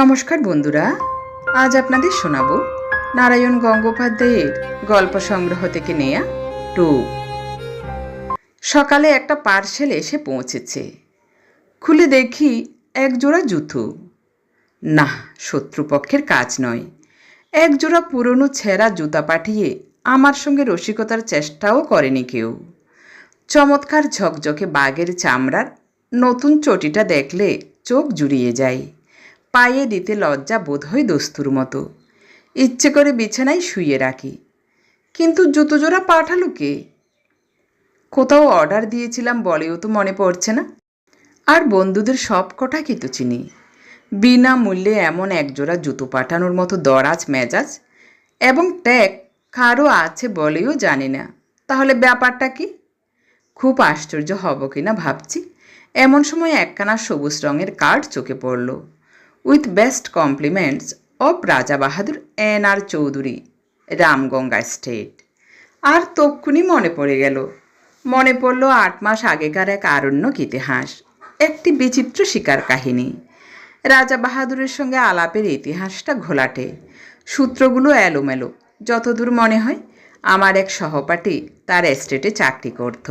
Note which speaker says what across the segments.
Speaker 1: নমস্কার বন্ধুরা, আজ আপনাদের শোনাব নারায়ণ গঙ্গোপাধ্যায়ের গল্প সংগ্রহ থেকে নেয়া টু সকালে একটা পার্সেল এসে পৌঁছেছে। খুলে দেখি এক জোড়া জুতো। না, শত্রুপক্ষের কাজ নয়। এক জোড়া পুরনো ছেঁড়া জুতা পাঠিয়ে আমার সঙ্গে রসিকতার চেষ্টাও করেনি কেউ। চমৎকার ঝকঝকে বাঘের চামড়ার নতুন চটিটা দেখলে চোখ জুড়িয়ে যায়। পায়ে দিতে লজ্জা বোধ হয় দস্তুর মতো। ইচ্ছে করে বিছানায় শুয়ে রাখি। কিন্তু জুতো জোড়া পাঠালো কে? কোথাও অর্ডার দিয়েছিলাম বলেও তো মনে পড়ছে না। আর বন্ধুদের সব কটা কি তো চিনি। বিনামূল্যে এমন একজোড়া জুতো পাঠানোর মতো দরাজ মেজাজ এবং ট্যাগ কারও আছে বলেও জানি না। তাহলে ব্যাপারটা কি? খুব আশ্চর্য হব কি না ভাবছি। এমন সময় একখানা সবুজ রঙের কার্ড চোখে পড়ল। With best compliments of Raja Bahadur N R Chowdhury Ramganga state আর তক্ষুনি মনে পড়ে গেল। মনে পড়ল আট মাস আগেকার এক আরণ্যক ইতিহাস, একটি বিচিত্র শিকার কাহিনী। রাজা বাহাদুরের সঙ্গে আলাপের ইতিহাসটা ঘোলাটে। সূত্রগুলো এলোমেলো। যতদূর মনে হয়, আমার এক সহপাঠী তার এস্টেটে চাকরি করত।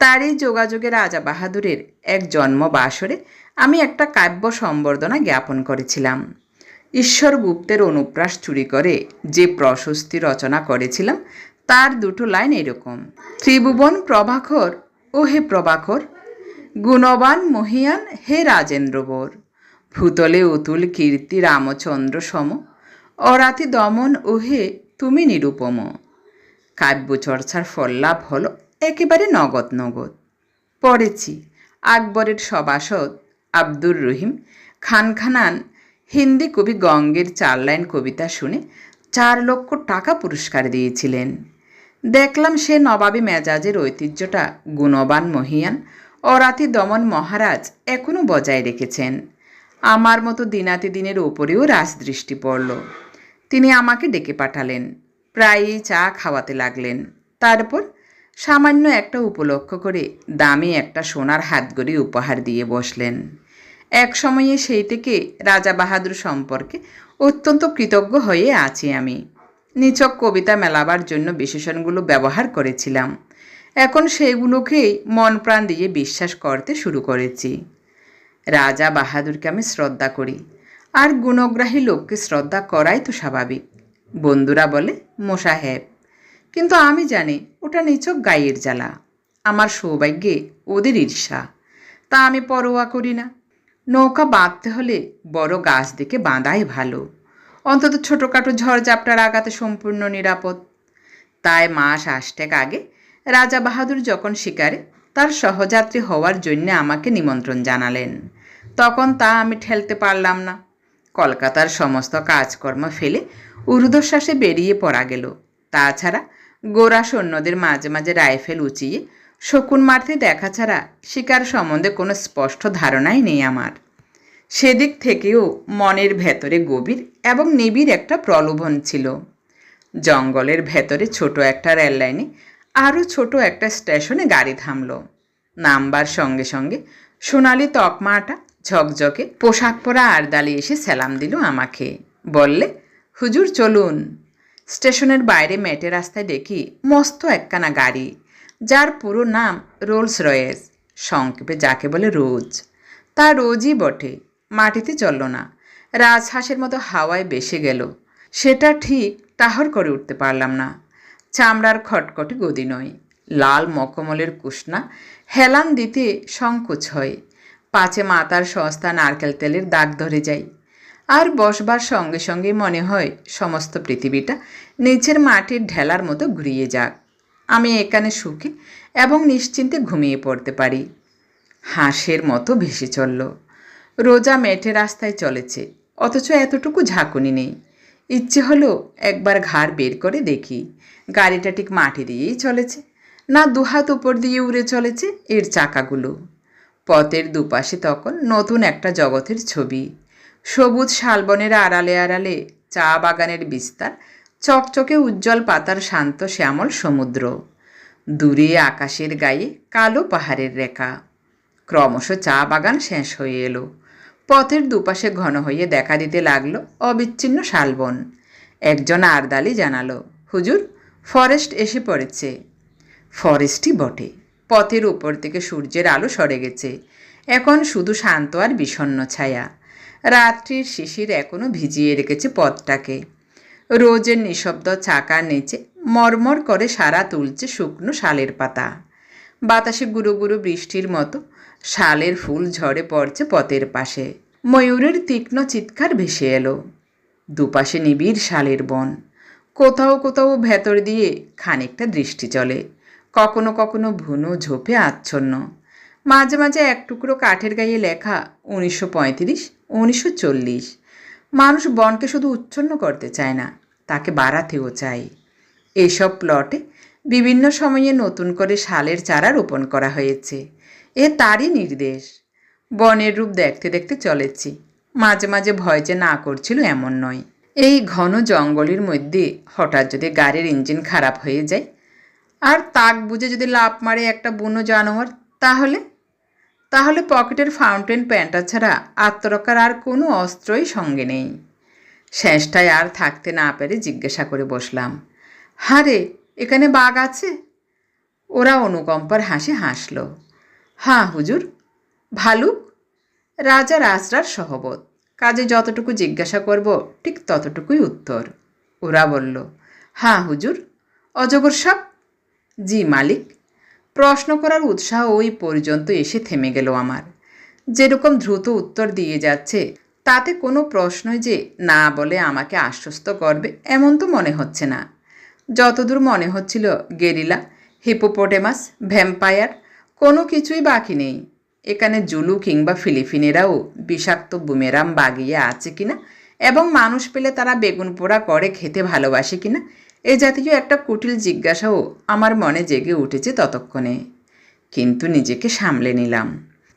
Speaker 1: তারই যোগাযোগে রাজা বাহাদুরের এক জন্ম বাসরে আমি একটা কাব্য সম্বর্ধনা জ্ঞাপন করেছিলাম। ঈশ্বর গুপ্তের অনুপ্রাস চুরি করে যে প্রশস্তি রচনা করেছিলাম, তার দুটো লাইন এরকম। ত্রিভুবন প্রভাকর ও হে প্রভাকর, গুণবান মহিয়ান হে রাজেন্দ্র রাজেন্দ্রবর, ভূতলে অতুল কীর্তি রামচন্দ্র সম, অরাতি দমন ওহে তুমি নিরুপম। কাব্যচর্চার ফললাভ হল একেবারে নগদ নগদ। পড়েছি, আকবরের সভাসদ আব্দুর রহিম খান খানান হিন্দি কবি গঙ্গের চার লাইন কবিতা শুনে চার লক্ষ টাকা পুরস্কার দিয়েছিলেন। দেখলাম সে নবাবী মেজাজের ঐতিহ্যটা গুণবান মহিয়ান অরাতি দমন মহারাজ এখনও বজায় রেখেছেন। আমার মতো দিনাতি দিনের ওপরেও রাজদৃষ্টি পড়ল। তিনি আমাকে ডেকে পাঠালেন, প্রায়ই চা খাওয়াতে লাগলেন। তারপর সামান্য একটা উপলক্ষ করে দামি একটা সোনার হাতগড়ি উপহার দিয়ে বসলেন। এক সময়ে সেই থেকে রাজা বাহাদুর সম্পর্কে অত্যন্ত কৃতজ্ঞ হয়ে আছি আমি। নিছক কবিতা মেলাবার জন্য বিশেষণগুলো ব্যবহার করেছিলাম। এখন সেইগুলোকেই মন প্রাণ দিয়ে বিশ্বাস করতে শুরু করেছি। রাজা বাহাদুরকে আমি শ্রদ্ধা করি। আর গুণগ্রাহী লোককে শ্রদ্ধা করাই তো স্বাভাবিক। বন্ধুরা বলে মোসাহেব কিন্তু আমি জানি ওটা নিচক গায়ের জ্বালা। আমার সৌভাগ্যে ওদের ঈর্ষা। তা আমি পরোয়া করি না। নৌকা বাঁধতে হলে বড় গাছ দেখে বাঁধাই ভালো। অন্তত ছোটোখাটো ঝড়ঝাপটার আঘাতে সম্পূর্ণ নিরাপদ। তাই মাস আষ্টেক আগে রাজা বাহাদুর যখন শিকারে, তার সহযাত্রী হওয়ার জন্য আমাকে নিমন্ত্রণ জানালেন। তখন তা আমি ঠেলতে পারলাম না। কলকাতার সমস্ত কাজকর্ম ফেলে ঊর্ধ্বশ্বাসে বেরিয়ে পড়া গেল। তাছাড়া গোরা সৈন্যদের মাঝে মাঝে রাইফেল উঁচিয়ে শকুন মারতে দেখা ছাড়া শিকার সম্বন্ধে কোনো স্পষ্ট ধারণাই নেই আমার। সেদিক থেকেও মনের ভেতরে গভীর এবং নিবিড় একটা প্রলোভন ছিল। জঙ্গলের ভেতরে ছোট একটা রেল লাইনে আরও ছোট একটা স্টেশনে গাড়ি থামলো। নামবার সঙ্গে সঙ্গে সোনালি তকমাটা ঝকঝকে পোশাক পরা আরদালি এসে সালাম দিল আমাকে। বললে, হুজুর, চলুন। স্টেশনের বাইরে মেটে রাস্তায় দেখি মস্ত একখানা গাড়ি। যার পুরো নাম রোলস রয়েস সংক্ষেপে যাকে বলে রোজ। তা রোজই বটে, মাটিতে চলল না। রাজহাঁসের মতো হাওয়ায় বেসে গেল। সেটা ঠিক টাহর করে উঠতে পারলাম না। চামড়ার খটখটে গদি নয়। লাল মকমলের কুষ্ণা হেলান দিতে সংকোচ হয়। পাছে মাতার সস্তা নারকেল তেলের দাগ ধরে যায়। আর বসবার সঙ্গে সঙ্গে মনে হয় সমস্ত পৃথিবীটা নিচের মাটির ঢেলার মতো ঘুরিয়ে যাক। আমি এখানে সুখে এবং নিশ্চিন্তে ঘুমিয়ে পড়তে পারি। হাঁসের মতো ভেসে চলল। রোজা মেঠে রাস্তায় চলেছে, অথচ এতটুকু ঝাঁকুনি নেই। ইচ্ছে হলো একবার ঘাড় বের করে দেখি, গাড়িটা ঠিক মাটি দিয়েই চলেছে, না দুহাত উপর দিয়ে উড়ে চলেছে এর চাকাগুলো। পথের দুপাশে তখন নতুন একটা জগতের ছবি। সবুজ শালবনের আড়ালে আড়ালে চা বাগানের বিস্তার চকচকে উজ্জ্বল পাতার শান্ত শ্যামল সমুদ্র। দূরে আকাশের গায়ে কালো পাহাড়ের রেখা। ক্রমশ চা বাগান শেষ হয়ে এলো। পথের দুপাশে ঘন হয়ে দেখা দিতে লাগল অবিচ্ছিন্ন শালবন। একজন আরদালি জানালো, হুজুর, ফরেস্ট এসে পড়েছে। ফরেস্টই বটে। পথের উপর থেকে সূর্যের আলো সরে গেছে। এখন শুধু শান্ত আর বিষণ্ণ ছায়া। রাত্রির শিশির এখনও ভিজিয়ে রেখেছে পথটাকে। রোজের নিঃশব্দ চাকার নিচে মরমর করে সারা তুলছে শুকনো শালের পাতা। বাতাসে গুরু গুরু বৃষ্টির মতো শালের ফুল ঝরে পড়ছে পথের পাশে। ময়ূরের তীক্ষ্ণ চিৎকার ভেসে এলো। দুপাশে নিবিড় শালের বন। কোথাও কোথাও ভেতর দিয়ে খানিকটা দৃষ্টি চলে। কখনো কখনো ভুনো ঝোপে আচ্ছন্ন। মাঝে মাঝে এক টুকরো কাঠের গায়ে লেখা উনিশশো পঁয়ত্রিশ, উনিশশো চল্লিশ। মানুষ বনকে শুধু উচ্ছন্ন করতে চায় না। তাকে বাড়াতেও চাই। এসব প্লটে বিভিন্ন সময়ে নতুন করে শালের চারা রোপণ করা হয়েছে। এ তারই নির্দেশ। বনের রূপ দেখতে দেখতে চলেছি। মাঝে মাঝে ভয় যে না করছিল এমন নয়। এই ঘন জঙ্গলের মধ্যে হঠাৎ যদি গাড়ির ইঞ্জিন খারাপ হয়ে যায়, আর তাক বুঝে যদি লাফ মারে একটা বুনো জানোয়ার, তাহলে? তাহলে পকেটের ফাউন্টেন প্যান্টা ছাড়া আত্মরক্ষার আর কোনো অস্ত্রই সঙ্গে নেই। শেষটায় আর থাকতে না পেরে জিজ্ঞাসা করে বসলাম, হারে, এখানে বাঘ আছে? ওরা অনুকম্পার হাসি হাসল হ্যাঁ হুজুর, ভালুক রাজা রাজরার সহবত কাজে যতটুকু জিজ্ঞাসা করব, ঠিক ততটুকুই উত্তর। ওরা বলল হ্যাঁ হুজুর, অজগর সাপ? জি মালিক। প্রশ্ন করার উৎসাহ ওই পর্যন্ত এসে থেমে গেল আমার, যেরকম দ্রুত উত্তর দিয়ে যাচ্ছে তাতে কোনো প্রশ্নই যে না বলে আমাকে আশ্বস্ত করবে এমন তো মনে হচ্ছে না। যতদূর মনে হচ্ছিল গেরিলা, হিপোপোটেমাস, ভ্যাম্পায়ার, কোনো কিছুই বাকি নেই। এখানে জুলু কিংবা ফিলিপিনেরাও বিষাক্ত বুমেরাম বাগিয়ে আছে কিনা এবং মানুষ পেলে তারা বেগুন পোড়া করে খেতে ভালোবাসে কিনা, এ জাতীয় একটা কুটিল জিজ্ঞাসাও আমার মনে জেগে উঠেছে ততক্ষণে। কিন্তু নিজেকে সামলে নিলাম।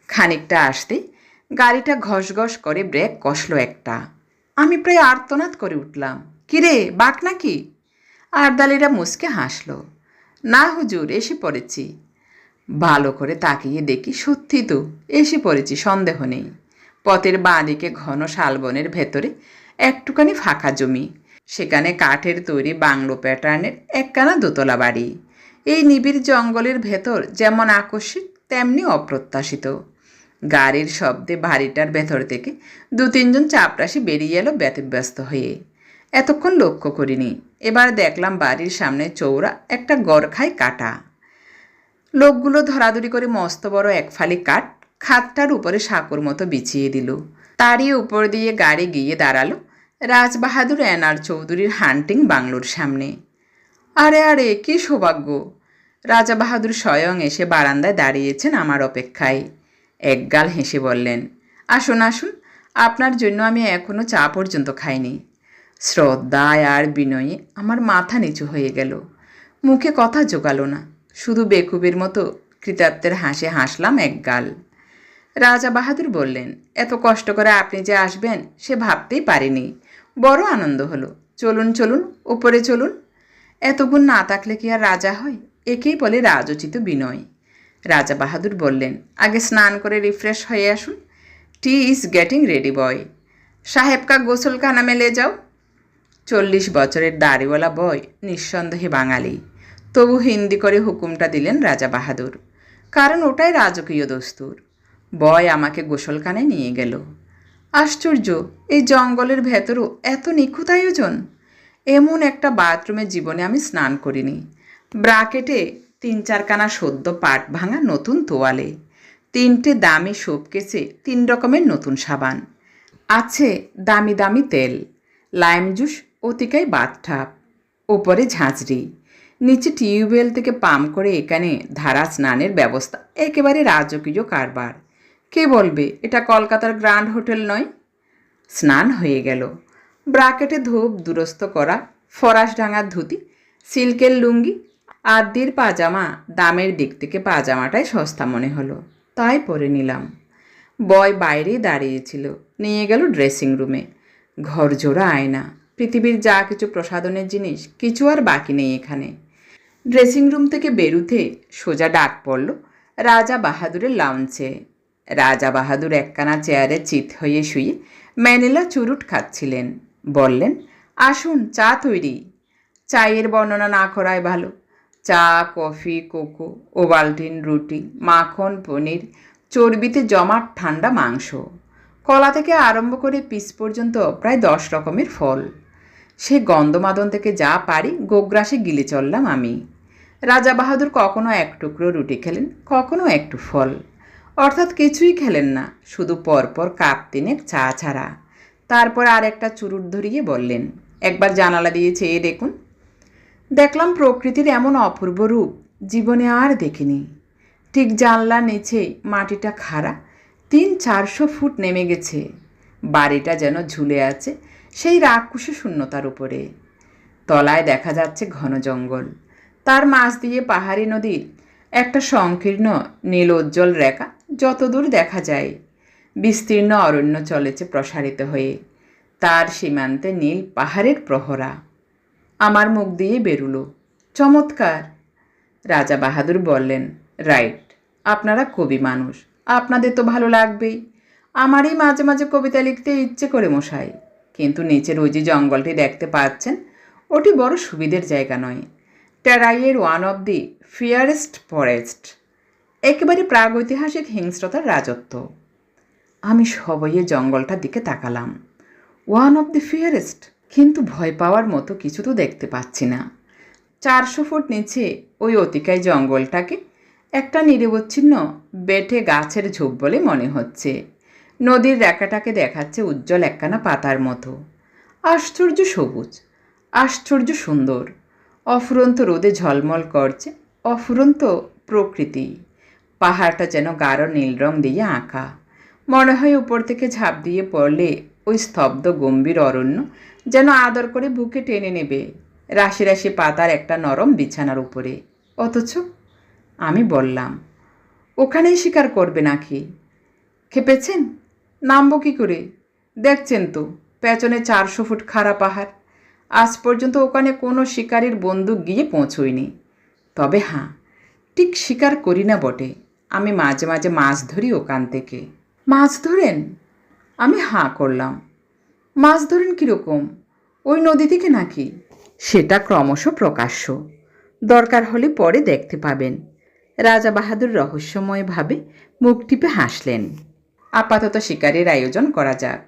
Speaker 1: খানিকটা আসতে গাড়িটা ঘস ঘস করে ব্রেক কষলো একটা। আমি প্রায় আর্তনাদ করে উঠলাম। কিরে বাক নাকি? আরদালিরা মুসকে হাসলো। না হুজুর, এসে পড়েছি। ভালো করে তাকিয়ে দেখি সত্যি তো, এসে পড়েছি, সন্দেহ নেই। পথের বাঁ দিকে ঘন শালবনের ভেতরে একটুখানি ফাঁকা জমি। সেখানে কাঠের তৈরি বাংলো প্যাটার্নের একখানা দোতলা বাড়ি। এই নিবিড় জঙ্গলের ভেতর যেমন আকস্মিক, তেমনি অপ্রত্যাশিত। গাড়ির শব্দে বাড়িটার ভেতর থেকে দু তিনজন চাপরাশি বেরিয়ে এলো ব্যতিব্যস্ত হয়ে। এতক্ষণ লক্ষ্য করিনি। এবার দেখলাম বাড়ির সামনে চৌড়া একটা গরখায় কাটা। লোকগুলো ধরাধরি করে মস্ত বড় এক ফালি কাঠ খাতটার উপরে সাঁকোর মতো বিছিয়ে দিল। তারই উপর দিয়ে গাড়ি গিয়ে দাঁড়াল রাজবাহাদুর এনআর চৌধুরীর হান্টিং বাংলোর সামনে। আরে আরে, কি সৌভাগ্য! রাজা বাহাদুর স্বয়ং এসে বারান্দায় দাঁড়িয়েছেন আমার অপেক্ষায়। একগাল হেসে বললেন, আসুন আসুন, আপনার জন্য আমি এখনও চা পর্যন্ত খাইনি। শ্রদ্ধায় আর বিনয়ে আমার মাথা নিচু হয়ে গেল। মুখে কথা জোগালো না, শুধু বেকুবের মতো কৃতার্থের হাসে হাসলাম এক গাল। রাজা বাহাদুর বললেন, এত কষ্ট করে আপনি যে আসবেন, সে ভাবতেই পারিনি। বড় আনন্দ হলো। চলুন চলুন, ওপরে চলুন। এত গুণ না থাকলে কি আর রাজা হয়? একেই বলে রাজোচিত বিনয়। রাজা বাহাদুর বললেন, আগে স্নান করে রিফ্রেশ হয়ে আসুন। Tea is getting ready, boy. সাহেবকা গোসল খানা মেলে যাও। চল্লিশ বছরের দাড়িওয়ালা বয়, নিঃসন্দেহে বাঙালি। তবু হিন্দি করে হুকুমটা দিলেন রাজা বাহাদুর। কারণ ওটাই রাজকীয় দস্তুর। বয় আমাকে গোসলখানে নিয়ে গেল। আশ্চর্য, এই জঙ্গলের ভেতরও এত নিখুঁত আয়োজন? এমন একটা বাথরুমের জীবনে আমি স্নান করিনি। ব্রাকেটে তিন চারখানা সদ্য পাট ভাঙা নতুন তোয়ালে, তিনটে দামি সোপ কেসে তিন রকমের নতুন সাবান, আছে দামি দামি তেল, লাইম জুস অতিকায় বাথটাব, ওপরে ঝাঁঝরি, নিচে টিউবওয়েল থেকে পাম্প করে এখানে ধারা স্নানের ব্যবস্থা, একেবারে রাজকীয় কারবার। কে বলবে, এটা কলকাতার গ্র্যান্ড হোটেল নয়? স্নান হয়ে গেল। ব্রাকেটে ধূপ দুরস্ত করা ফরাস ডাঙার ধুতি, সিল্কের লুঙ্গি আদির পাজামা দামের দিক থেকে পাজামাটাই সস্তা মনে হলো। তাই পরে নিলাম। বয় বাইরেই দাঁড়িয়েছিল, নিয়ে গেল ড্রেসিং রুমে। ঘর জোড়া আয়না, পৃথিবীর যা কিছু প্রসাধনের জিনিস, কিছু আর বাকি নেই এখানে। ড্রেসিং রুম থেকে বেরুতে সোজা ডাক পড়ল, রাজা বাহাদুরের লাউঞ্চে রাজা বাহাদুর একখানা চেয়ারে চিত হয়ে শুয়ে ম্যানিলা চুরুট খাচ্ছিলেন। বললেন, আসুন, চা তৈরি। চায়ের বর্ণনা না করাই ভালো। চা, কফি, কোকো ওভালটিন রুটি, মাখন, পনির, চর্বিতে জমাট ঠান্ডা মাংস। কলা থেকে আরম্ভ করে পিস পর্যন্ত প্রায় দশ রকমের ফল। সে গন্ধমাদন থেকে যা পারি গোগ্রাসে গিলে চললাম আমি। রাজা বাহাদুর কখনো এক টুকরো রুটি খেলেন, কখনো একটু ফল। অর্থাৎ কিছুই খেলেন না, শুধু পরপর কাপ তিনেক চা ছাড়া। তারপর আর একটা চুরুট ধরিয়ে বললেন, একবার জানালা দিয়ে চেয়ে দেখুন। দেখলাম প্রকৃতির এমন অপূর্ব রূপ, জীবনে আর দেখিনি। ঠিক জানলার নিচে মাটিটা খাড়া, তিন চারশো ফুট নেমে গেছে। বাড়িটা যেন ঝুলে আছে সেই রাক্ষসে শূন্যতার উপরে। তলায় দেখা যাচ্ছে ঘন জঙ্গল। তার মাছ দিয়ে পাহাড়ি নদীর একটা সংকীর্ণ নীলোজ্জ্বল রেখা যতদূর দেখা যায়। বিস্তীর্ণ অরণ্য চলেছে প্রসারিত হয়ে। তার সীমান্তে নীল পাহাড়ের প্রহরা। আমার মুখ দিয়ে বেরুলো। চমৎকার! রাজা বাহাদুর বললেন, রাইট, আপনারা কবি মানুষ, আপনাদের তো ভালো লাগবেই। আমারই মাঝে মাঝে কবিতা লিখতে ইচ্ছে করে মশাই। কিন্তু নিচের ওই যে জঙ্গলটি দেখতে পাচ্ছেন, ওটি বড় সুবিধের জায়গা নয়। টেরাইয়ের one of the fiercest forest একেবারে প্রাগৈতিহাসিক হিংস্রতার রাজত্ব। আমি সবইয়ে জঙ্গলটার দিকে তাকালাম। ওয়ান অফ দি ফিয়ারেস্ট কিন্তু ভয় পাওয়ার মতো কিছু তো দেখতে পাচ্ছি না। চারশো ফুট নিচে ওই অতিকায় জঙ্গলটাকে একটা নিরবচ্ছিন্ন বেঠে গাছের ঝোপ বলে মনে হচ্ছে। নদীর রেখাটাকে দেখাচ্ছে উজ্জ্বল একখানা পাতার মতো। আশ্চর্য সবুজ, আশ্চর্য সুন্দর। অফুরন্ত রোদে ঝলমল করছে অফুরন্ত প্রকৃতি। পাহাড়টা যেন গাঢ় নীল রং দিয়ে আঁকা। মনে হয় উপর থেকে ঝাঁপ দিয়ে পড়লে ওই স্তব্ধ গম্ভীর অরণ্য যেন আদর করে বুকে টেনে নেবে। রাশি রাশি পাতার একটা নরম বিছানার উপরে। অথচ আমি বললাম ওখানেই শিকার করবে নাকি? খেপেছেন? নামবো কী করে? দেখছেন তো, পেছনে চারশো ফুট খাড়া পাহাড়। আজ পর্যন্ত ওখানে কোনো শিকারীর বন্দুক গিয়ে পৌঁছয়নি। তবে হ্যাঁ ঠিক শিকার করি না বটে। আমি মাঝে মাঝে মাছ ধরি ওখান থেকে। মাছ ধরেন? আমি হাঁ করলাম। মাছ ধরেন কীরকম? ওই নদী থেকে নাকি? সেটা ক্রমশ প্রকাশ্য। দরকার হলে পরে দেখতে পাবেন। রাজা বাহাদুর রহস্যময়ভাবে মুখ টিপে হাসলেন। আপাতত শিকারের আয়োজন করা যাক।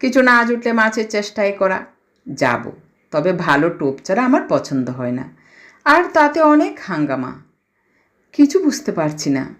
Speaker 1: কিছু না জুটলে মাছের চেষ্টাই করা। যাব। তবে ভালো টোপ আমার পছন্দ হয় না। আর তাতে অনেক হাঙ্গামা। কিছু বুঝতে পারছি না।